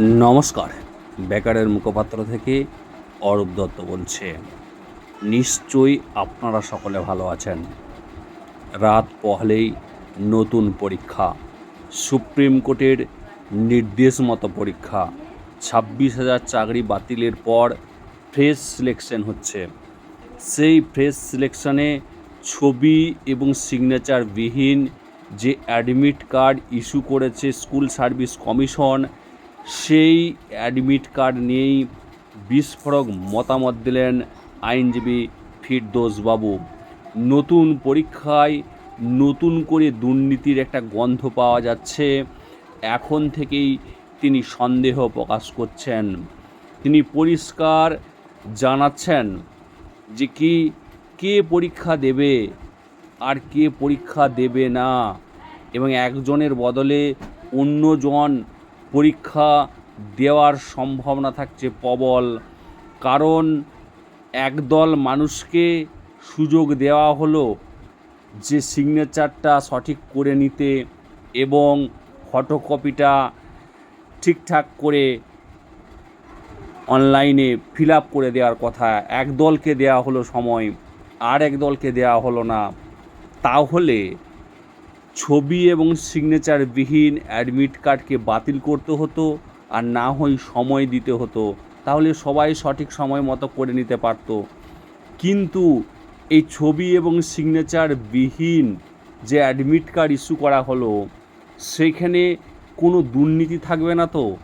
নমস্কার। বেকারের মুখপাত্র থেকে অরূপ দত্ত বলছে, নিশ্চয়ই আপনারা সকলে ভালো আছেন। রাত পহলেই নতুন পরীক্ষা, সুপ্রিম কোর্টের নির্দেশ মতো পরীক্ষা, ছাব্বিশ হাজার চাকরি বাতিলের পর ফ্রেশ সিলেকশন হচ্ছে। সেই ফ্রেশ সিলেকশনে ছবি এবং সিগনেচার বিহীন যে অ্যাডমিট কার্ড ইস্যু করেছে স্কুল সার্ভিস কমিশন সেই অ্যাডমিট কার্ড নিয়েই বিস্ফোরক মতামত দিলেন আইনজীবী ফিরদোসবাবু নতুন পরীক্ষায় নতুন করে দুর্নীতির একটা গন্ধ পাওয়া যাচ্ছে। এখন থেকেই তিনি সন্দেহ প্রকাশ করছেন। তিনি পরিষ্কার জানাচ্ছেন যে কি, কে পরীক্ষা দেবে আর কে পরীক্ষা দেবে না? এবং একজনের বদলে অন্যজন পরীক্ষা দেওয়ার সম্ভাবনা থাকছে প্রবল। কারণ একদল মানুষকে সুযোগ দেওয়া হলো যে সিগনেচারটা সঠিক করে নিতে এবং ফটোকপিটা ঠিকঠাক করে অনলাইনে ফিল আপ করে দেওয়ার কথা। এক দলকে দেওয়া হলো সময় আর এক দলকে দেওয়া হলো না। তাহলে ছবি এবং সিগনেচার বিহীন অ্যাডমিট কার্ডকে বাতিল করতে হতো আর না হয় সময় দিতে হতো, তাহলে সবাই সঠিক সময় মতো করে নিতে পারতো। কিন্তু এই ছবি এবং সিগনেচার বিহীন যে অ্যাডমিট কার্ড ইস্যু করা হলো, সেখানে কোনো দুর্নীতি থাকবে না তো?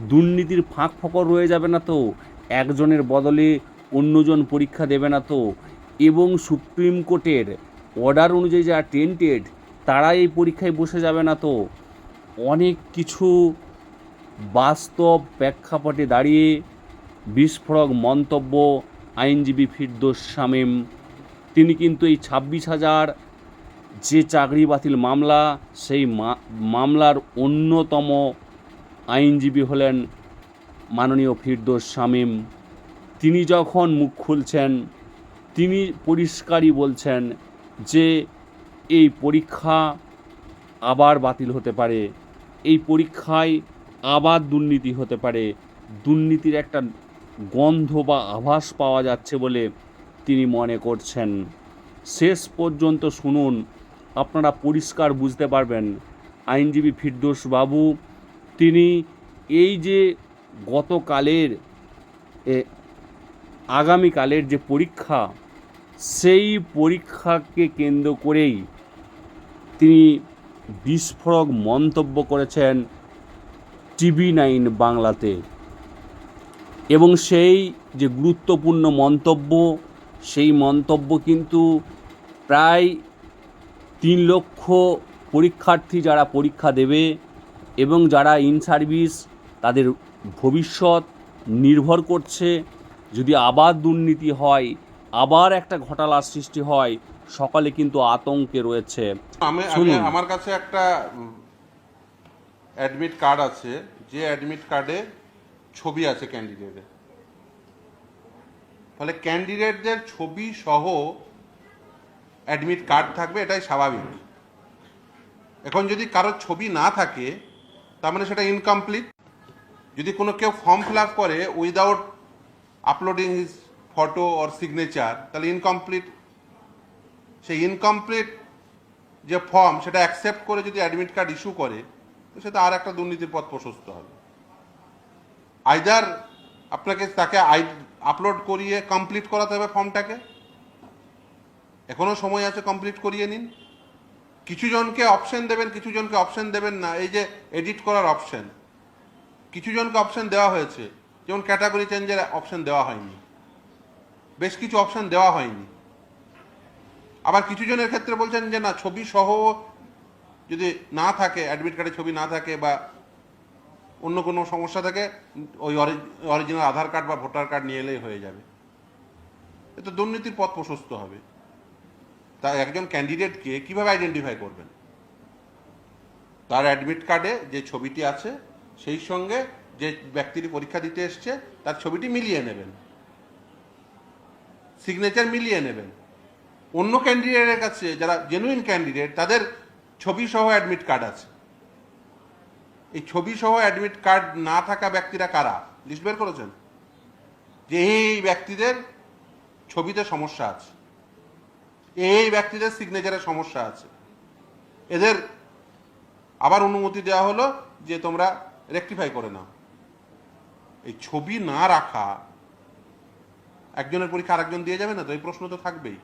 দুর্নীতির ফাঁক ফকর রয়ে যাবে না তো? একজনের বদলে অন্যজন পরীক্ষা দেবে না তো? এবং সুপ্রিম কোর্টের অর্ডার অনুযায়ী যা টেন্টেড তারা এই পরীক্ষায় বসে যাবে না তো? অনেক কিছু বাস্তব প্রেক্ষাপটে দাঁড়িয়ে বিস্ফোরক মন্তব্য আইনজীবী ফিরদোস শামীম। তিনি কিন্তু এই ছাব্বিশ হাজার যে চাকরি বাতিল মামলা, সেই মামলার অন্যতম আইনজীবী হলেন মাননীয় ফিরদোস শামীম। তিনি যখন মুখ খুলছেন, তিনি পরিষ্কারই বলছেন যে এই পরীক্ষা আবার বাতিল হতে পারে। এই পরীক্ষায় আবার দুর্নীতি হতে পারে। দুর্নীতির একটা গন্ধ বা আভাস পাওয়া যাচ্ছে বলে তিনি মনে করছেন। শেষ পর্যন্ত শুনুন, আপনারা পরিষ্কার বুঝতে পারবেন। আইনজীবী ফিরদোস বাবু, তিনি এই যে গতকালের আগামীকালের যে পরীক্ষা, সেই পরীক্ষাকে কেন্দ্র করেই তিনি বিস্ফোরক মন্তব্য করেছেন টিভি নাইন বাংলাতে। এবং সেই যে গুরুত্বপূর্ণ মন্তব্য, সেই মন্তব্য কিন্তু প্রায় তিন লক্ষ পরীক্ষার্থী যারা পরীক্ষা দেবে এবং যারা ইন সার্ভিস তাদের ভবিষ্যৎ নির্ভর করছে। যদি আবার দুর্নীতি হয় আবার একটা ঘটালার সৃষ্টি হয় সকালে কিন্তু আতঙ্কে রয়েছে। আমার কাছে একটা অ্যাডমিট কার্ড আছে যে অ্যাডমিট কার্ডে ছবি আছে ক্যান্ডিডেটের ফলে ক্যান্ডিডেটদের ছবি সহ অ্যাডমিট কার্ড থাকবে এটাই স্বাভাবিক। এখন যদি কারোর ছবি না থাকে তার মানে সেটা ইনকমপ্লিট যদি কোনো কেউ ফর্ম ফিল আপ করে without uploading his photo or signature তাহলে ইনকমপ্লিট সেই ইনকমপ্লিট যে ফর্ম সেটা অ্যাকসেপ্ট করে যদি অ্যাডমিট কার্ড ইস্যু করে, তো সেটা আর একটা দুর্নীতির পথ প্রশস্ত হবে। আইদার আপনাকে তাকে আই আপলোড করিয়ে কমপ্লিট করাতে হবে ফর্মটাকে। এখনও সময় আছে কমপ্লিট করিয়ে নিন। কিছু জনকে অপশন দেবেন কিছু জনকে অপশন দেবেন না। এই যে এডিট করার অপশন কিছু জনকে অপশন দেওয়া হয়েছে। যেমন ক্যাটাগরি চেঞ্জের অপশন দেওয়া হয়নি। বেশ কিছু অপশন দেওয়া হয়নি। আবার কিছু জনের ক্ষেত্রে বলছেন যে, না, ছবি সহ যদি না থাকে অ্যাডমিট কার্ডে ছবি না থাকে বা অন্য কোনো সমস্যা থাকে, ওই অরিজিনাল আধার কার্ড বা ভোটার কার্ড নিয়ে এলেই হয়ে যাবে। এতে দুর্নীতির পথ প্রশস্ত হবে। তা একজন ক্যান্ডিডেটকে কীভাবে আইডেন্টিফাই করবেন? তার অ্যাডমিট কার্ডে যে ছবিটি আছে, সেই সঙ্গে যে ব্যক্তিটি পরীক্ষা দিতে এসছে, তার ছবিটি মিলিয়ে নেবেন। সিগনেচার মিলিয়ে নেবেন। অন্য ক্যান্ডিডেটের কাছে, যারা জেনুইন ক্যান্ডিডেট তাদের ছবি সহ অ্যাডমিট কার্ড আছে। এই ছবি সহ অ্যাডমিট কার্ড না থাকা ব্যক্তিরা কারা? লিস্ট বের করেছেন? যে এই ব্যক্তিদের ছবিতে সমস্যা আছে। এই ব্যক্তিদের সিগনেচারে সমস্যা আছে। এদের আবার অনুমতি দেওয়া হলো যে তোমরা রেকটিফাই করে নাও। এই ছবি না রাখা একজনের পরীক্ষা আরেকজন দিয়ে যাবে না? তো এই প্রশ্ন তো থাকবেই।